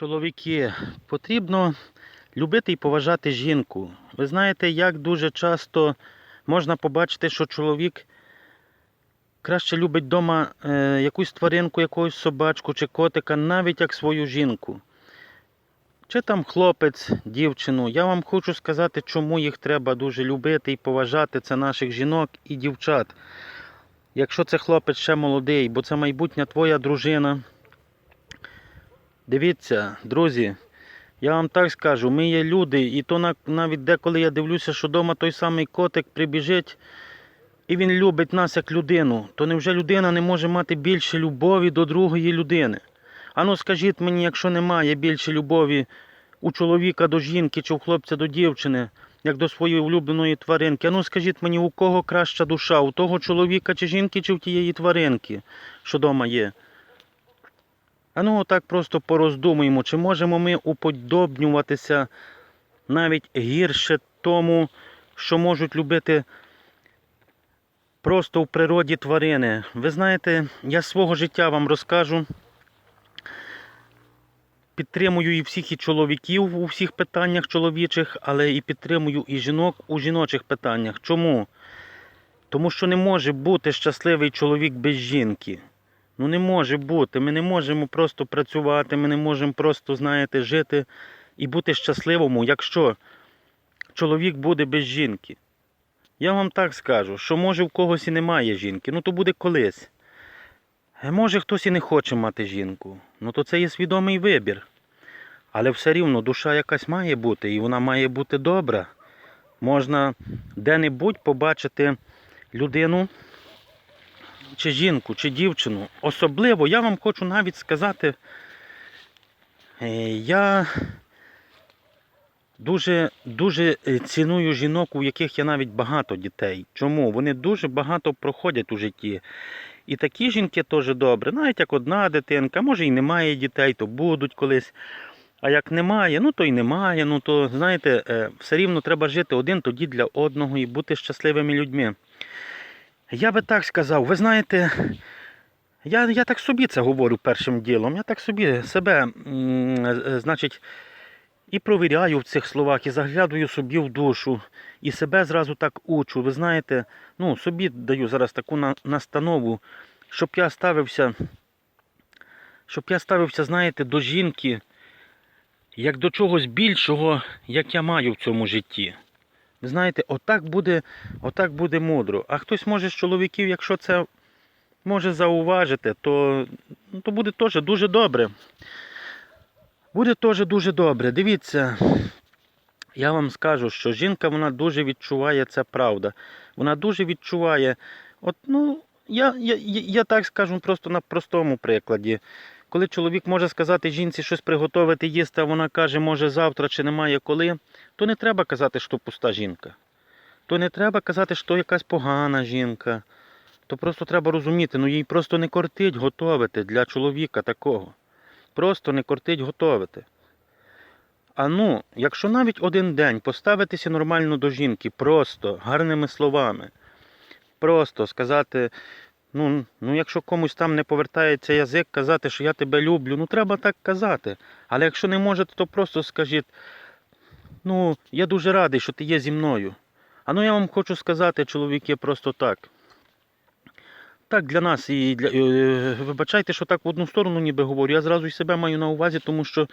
Чоловіки, потрібно любити і поважати жінку. Ви знаєте, як дуже часто можна побачити, що чоловік краще любить вдома е, якусь тваринку, якусь собачку чи котика, навіть як свою жінку. Чи там хлопець, дівчину. Я вам хочу сказати, чому їх треба дуже любити і поважати. Це наших жінок і дівчат. Якщо це хлопець ще молодий, бо це майбутня твоя дружина. Дивіться, друзі, я вам так скажу, ми є люди, і то навіть деколи я дивлюся, що вдома той самий котик прибіжить, і він любить нас як людину, то невже людина не може мати більше любові до другої людини? Ану скажіть мені, якщо немає більше любові у чоловіка до жінки чи у хлопця до дівчини, як до своєї улюбленої тваринки, ану скажіть мені, у кого краща душа, у того чоловіка чи жінки, чи в тієї тваринки, що вдома є? А ну отак просто пороздумуємо, чи можемо ми уподобнюватися навіть гірше тому, що можуть любити просто в природі тварини. Ви знаєте, я свого життя вам розкажу. Підтримую і всіх і чоловіків у всіх питаннях чоловічих, але і підтримую і жінок у жіночих питаннях. Чому? Тому що не може бути щасливий чоловік без жінки. Ну не може бути. Ми не можемо просто працювати, ми не можемо просто, знаєте, жити і бути щасливому, якщо чоловік буде без жінки. Я вам так скажу, що може в когось і немає жінки, ну то буде колись. Е, Може хтось і не хоче мати жінку, ну то це є свідомий вибір. Але все рівно душа якась має бути, і вона має бути добра. Можна де-небудь побачити людину, чи жінку, чи дівчину. Особливо я вам хочу навіть сказати, е, я дуже, дуже е, ціную жінок, у яких є навіть багато дітей. Чому? Вони дуже багато проходять у житті. І такі жінки теж добре, навіть як одна дитинка, може і немає дітей, то будуть колись. А як немає, ну то й немає. Ну то знаєте, е, все рівно треба жити один тоді для одного і бути щасливими людьми. Я би так сказав, ви знаєте, я, я так собі це говорю першим ділом. Я так собі себе, е, значить, і провіряю в цих словах, і заглядую собі в душу, і себе зразу так учу. Ви знаєте, ну, собі даю зараз таку на, настанову, щоб я ставився, щоб я ставився, знаєте, до жінки, як до чогось більшого, як я маю в цьому житті. Ви знаєте, отак буде, отак буде мудро. А хтось може з чоловіків, якщо це може зауважити, то, ну, то буде теж дуже добре. Буде теж дуже добре. Дивіться, я вам скажу, що жінка вона дуже відчуває це правда. Вона дуже відчуває. От, ну, я, я, я, я так скажу просто на простому прикладі. Коли чоловік може сказати жінці щось приготувати їсти, а вона каже, може завтра чи немає коли, то не треба казати, що пуста жінка. То не треба казати, що якась погана жінка. То просто треба розуміти, ну їй просто не кортить готовити для чоловіка такого. Просто не кортить готовити. А ну, якщо навіть один день поставитися нормально до жінки, просто гарними словами, просто сказати, ну, ну якщо комусь там не повертається язик, казати, що я тебе люблю, ну треба так казати. Але якщо не можете, то просто скажіть, ну, я дуже радий, що ти є зі мною. А ну я вам хочу сказати, чоловіки, просто так. Так, для нас і для. е, Вибачайте, що так в одну сторону ніби говорю. Я зразу і себе маю на увазі, тому що,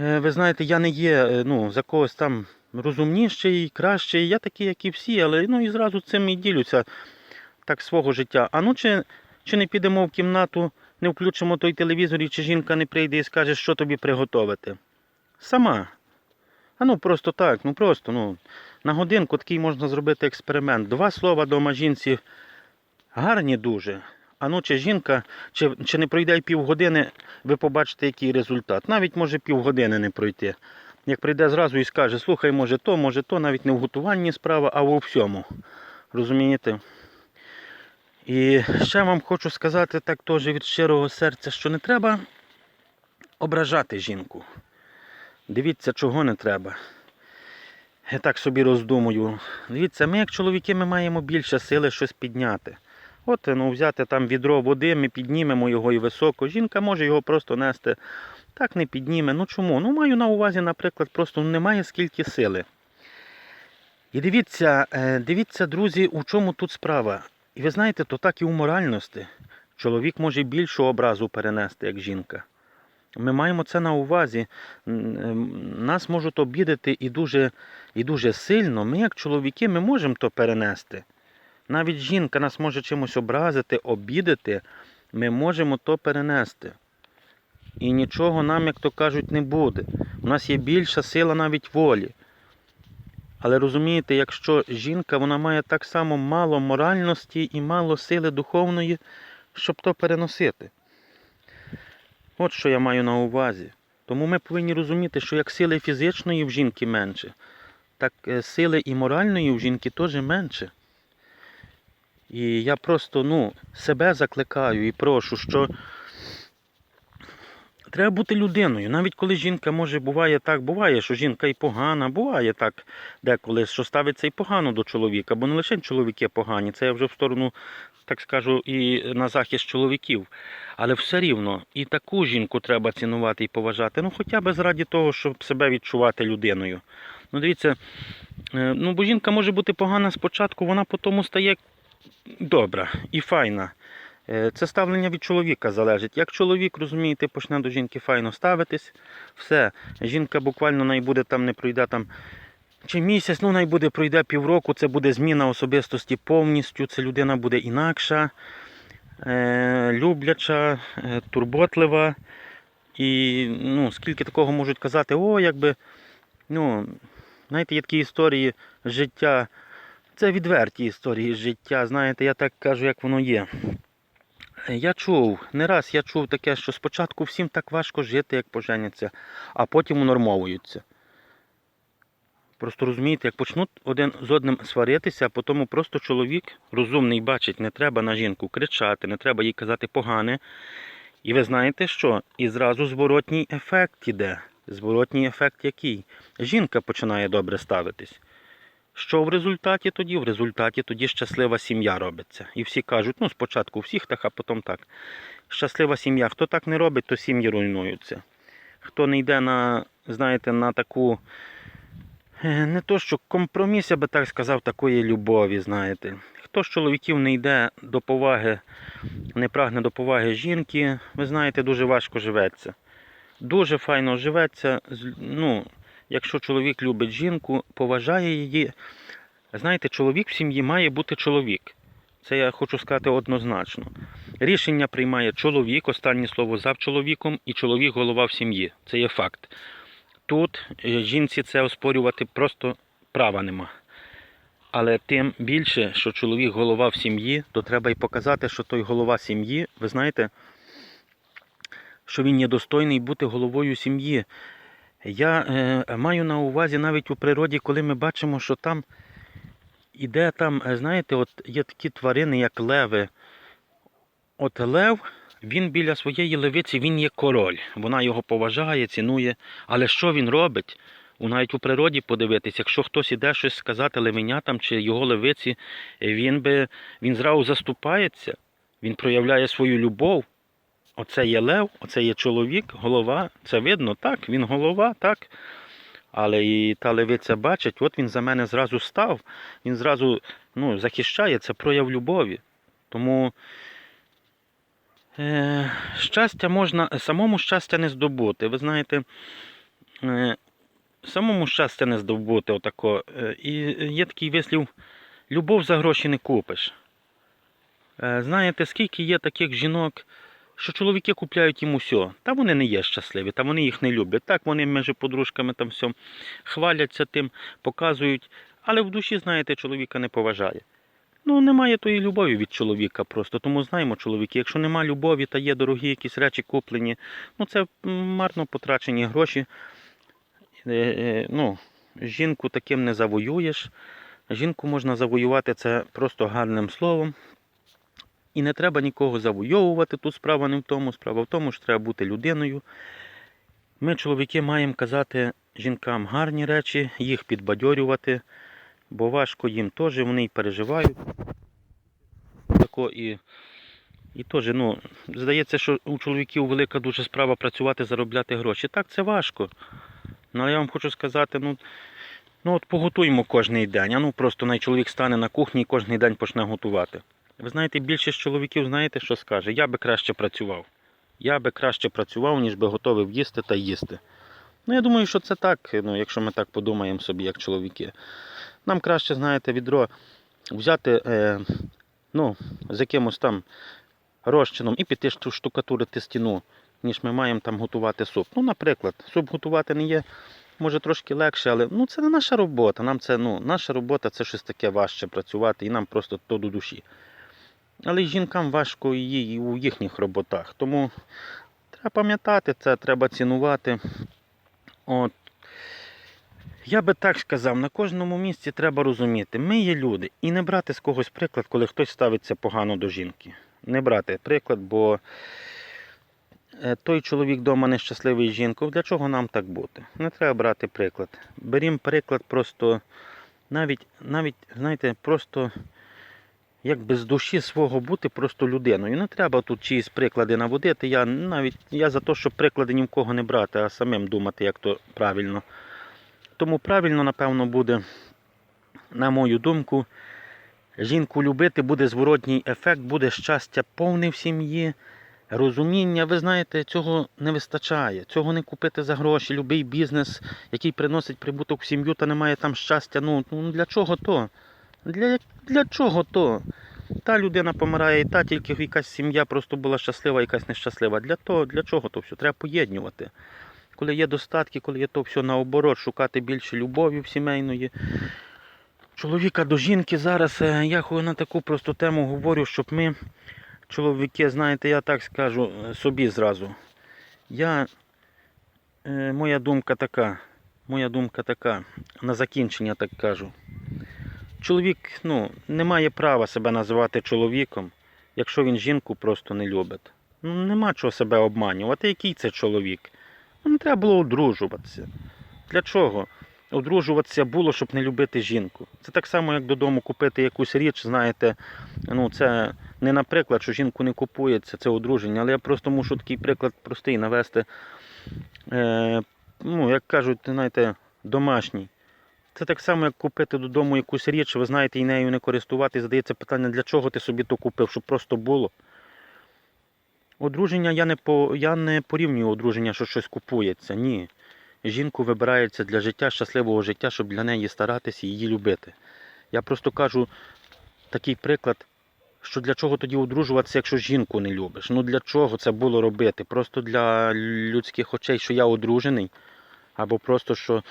е, ви знаєте, я не є е, ну, за когось там розумніший, кращий. Я такий, як і всі, але ну і зразу цим і ділюся так свого життя. А ну чи, чи не підемо в кімнату, не включимо той телевізор, і чи жінка не прийде і скаже, що тобі приготувати? Сама. А ну просто так, ну просто, ну, на годинку такий можна зробити експеримент. Два слова дома жінці гарні дуже. А ну чи жінка, чи, чи не пройде півгодини, ви побачите, який результат. Навіть може півгодини не пройти. Як прийде зразу і скаже, слухай, може то, може то, навіть не в готуванні справа, а у всьому. Розумієте? І ще вам хочу сказати так теж від щирого серця, що не треба ображати жінку. Дивіться, чого не треба. Я так собі роздумую. Дивіться, ми як чоловіки ми маємо більше сили щось підняти. От ну, взяти там відро води, ми піднімемо його і високо. Жінка може його просто нести. Так не підніме. Ну чому? Ну маю на увазі, наприклад, просто немає скільки сили. І дивіться, е, дивіться, друзі, у чому тут справа. І ви знаєте, то так і у моральності. Чоловік може більшу образу перенести, як жінка. Ми маємо це на увазі. Нас можуть обідати і дуже, і дуже сильно. Ми, як чоловіки, ми можемо то перенести. Навіть жінка нас може чимось образити, обідати, ми можемо то перенести. І нічого нам, як то кажуть, не буде. У нас є більша сила навіть волі. Але розумієте, якщо жінка вона має так само мало моральності і мало сили духовної, щоб то переносити. От що я маю на увазі. Тому ми повинні розуміти, що як сили фізичної в жінки менше, так е, сили і моральної в жінки теж менше. І я просто ну, себе закликаю і прошу, що треба бути людиною. Навіть коли жінка може буває так, буває, що жінка і погана, буває так деколи, що ставиться і погано до чоловіка, бо не лише чоловіки погані, це я вже в сторону, так скажу, і на захист чоловіків. Але все рівно і таку жінку треба цінувати і поважати. Ну, хоча б заради того, щоб себе відчувати людиною. Ну, дивіться, е, ну, бо жінка може бути погана спочатку, вона потім стає добра і файна. Е, Це ставлення від чоловіка залежить. Як чоловік, розумієте, почне до жінки файно ставитись, все. Жінка буквально най там, не пройде там чи місяць, ну най буде пройде півроку, це буде зміна особистості повністю, це людина буде інакша, е, любляча, е, турботлива. І ну, скільки такого можуть казати, о, якби, ну, знаєте, є такі історії життя. Це відверті історії життя. Знаєте, я так кажу, як воно є. Я чув, не раз я чув таке, що спочатку всім так важко жити, як поженяться, а потім унормовуються. Просто розумієте, як почнуть один з одним сваритися, а потім просто чоловік розумний бачить, не треба на жінку кричати, не треба їй казати погане. І ви знаєте що? І зразу зворотній ефект іде. Зворотній ефект який? Жінка починає добре ставитись. Що в результаті тоді? В результаті тоді щаслива сім'я робиться. І всі кажуть, ну спочатку всіх так, а потім так. Щаслива сім'я. Хто так не робить, то сім'ї руйнуються. Хто не йде на, знаєте, на таку, е, не то що компроміс, я би так сказав, такої любові, знаєте. Хто з чоловіків не йде до поваги, не прагне до поваги жінки, ви знаєте, дуже важко живеться. Дуже файно живеться. Ну, якщо чоловік любить жінку, поважає її. Знаєте, чоловік в сім'ї має бути чоловік. Це я хочу сказати однозначно. Рішення приймає чоловік, останнє слово за чоловіком, і чоловік голова в сім'ї. Це є факт. Тут е, жінці це оспорювати просто права нема. Але тим більше, що чоловік голова в сім'ї, то треба й показати, що той голова сім'ї, ви знаєте, що він є достойний бути головою сім'ї. Я е, маю на увазі навіть у природі, коли ми бачимо, що там іде там, е, знаєте, от є такі тварини, як леви. От лев, він біля своєї левиці, він є король. Вона його поважає, цінує. Але що він робить? Навіть у природі подивитись, якщо хтось іде щось сказати левенятам чи його левиці, він би він зразу заступається, він проявляє свою любов. Оце є лев, оце є чоловік, голова. Це видно, так, він голова, так. Але і та левиця бачить, от він за мене зразу став, він зразу ну, захищає, це прояв любові. Тому е, щастя можна, самому щастя не здобути. Ви знаєте, е, самому щастя не здобути отако. Е, і є такий вислів, любов за гроші не купиш. Е, знаєте, скільки є таких жінок, що чоловіки купляють їм усе. Та вони не є щасливі, та вони їх не люблять. Так, вони між подружками там все хваляться тим, показують, але в душі, знаєте, чоловіка не поважає. Ну, немає тої любові від чоловіка просто. Тому знаємо, чоловіки, якщо нема любові та є дорогі якісь речі куплені, ну це марно потрачені гроші. Е, е, ну, жінку таким не завоюєш. Жінку можна завоювати це просто гарним словом. І не треба нікого завойовувати. Тут справа не в тому, справа в тому, що треба бути людиною. Ми, чоловіки, маємо казати жінкам гарні речі, їх підбадьорювати, бо важко їм теж, вони й переживають. важко і. І теж, ну, здається, що у чоловіків велика дуже справа працювати, заробляти гроші. Так, це важко. Ну, але я вам хочу сказати, ну, ну от поготуємо кожен день. А ну просто най чоловік стане на кухні і кожен день почне готувати. Ви знаєте, більшість чоловіків знаєте, що скаже? Я би краще працював. Я би краще працював, ніж би готовий їсти та їсти. Ну, я думаю, що це так, ну, якщо ми так подумаємо собі, як чоловіки. Нам краще, знаєте, відро взяти е, ну, з якимось там розчином і піти штукатурити стіну, ніж ми маємо там готувати суп. Ну, наприклад, суп готувати не є, може трошки легше, але ну, це не наша робота. Нам це, ну, наша робота це щось таке важче працювати, і нам просто то до душі. Але жінкам важко і у їхніх роботах. Тому треба пам'ятати це, треба цінувати. От. Я би так сказав, на кожному місці треба розуміти, ми є люди, і не брати з когось приклад, коли хтось ставиться погано до жінки. Не брати приклад, бо е, той чоловік вдома нещасливий з жінкою, для чого нам так бути? Не треба брати приклад. Берімо приклад просто навіть, навіть, знаєте, просто як без душі свого бути просто людиною. Не треба тут чиїсь приклади наводити. Я навіть я за те, щоб приклади ні в кого не брати, а самим думати, як то правильно. Тому правильно, напевно, буде, на мою думку, жінку любити буде зворотній ефект, буде щастя повне в сім'ї, розуміння. Ви знаєте, цього не вистачає. Цього не купити за гроші. Любий бізнес, який приносить прибуток в сім'ю, та немає там щастя. Ну, ну для чого то? Для, для чого то? Та людина помирає, і та тільки якась сім'я просто була щаслива, якась нещаслива. Для того, для чого то все? Треба поєднувати. Коли є достатки, коли є то все наоборот, шукати більше любові сімейної. Чоловіка до жінки зараз е, я на таку просту тему говорю, щоб ми, чоловіки, знаєте, я так скажу е, собі зразу. Я, е, моя думка така, моя думка така, на закінчення так кажу. Чоловік ну, не має права себе називати чоловіком, якщо він жінку просто не любить. Ну, нема чого себе обманювати. Який це чоловік? Ну, не треба було одружуватися. Для чого? Одружуватися було, щоб не любити жінку. Це так само, як додому купити якусь річ, знаєте, ну це не наприклад, що жінку не купується, це одруження, але я просто мушу такий приклад простий навести. Е, ну, як кажуть, знаєте, домашній. Це так само, як купити додому якусь річ, ви знаєте, і нею не користуватись, задається питання, для чого ти собі то купив, щоб просто було. Одруження я не по я не порівнюю одруження, що щось купується. Ні. Жінку вибирається для життя, щасливого життя, щоб для неї старатися і її любити. Я просто кажу такий приклад, що для чого тоді одружуватися, якщо жінку не любиш? Ну для чого це було робити? Просто для людських очей, що я одружений, або просто що.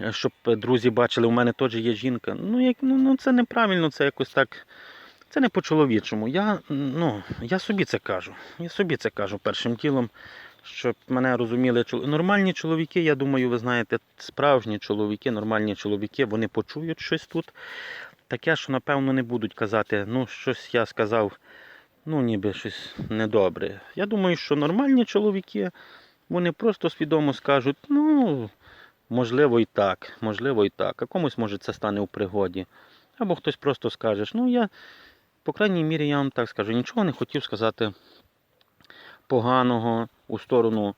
Е, Щоб друзі бачили, у мене теж є жінка. Ну, як, ну, ну це неправильно, це якось так. Це не по-чоловічому. Я, ну, я собі це кажу. Я собі це кажу першим ділом, щоб мене розуміли. Нормальні чоловіки, я думаю, ви знаєте, справжні чоловіки, нормальні чоловіки, вони почують щось тут. Таке, що, напевно, не будуть казати, ну, щось я сказав, ну, ніби щось недобре. Я думаю, що нормальні чоловіки, вони просто свідомо скажуть, ну, можливо, і так, можливо, і так. А комусь, може, це стане у пригоді. Або хтось просто скаже, ну я, по крайній мірі, я вам так скажу, нічого не хотів сказати поганого у сторону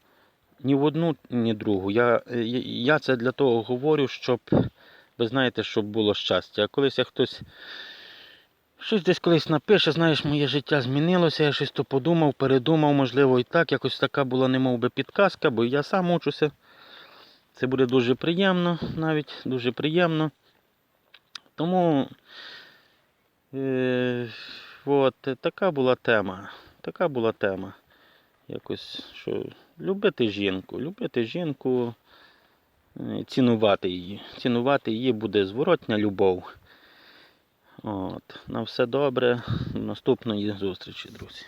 ні в одну, ні в другу. Я, я, я це для того говорю, щоб, ви знаєте, щоб було щастя. А колись як хтось щось десь колись напише, знаєш, моє життя змінилося, я щось то подумав, передумав, можливо, і так. Якось така була немов би підказка, бо я сам учуся. Це буде дуже приємно, навіть дуже приємно. Тому е, от, така була тема. Така була тема. Якось, що любити жінку, любити жінку, е, цінувати її. Цінувати її буде зворотня любов. От. На все добре. До наступної зустрічі, друзі.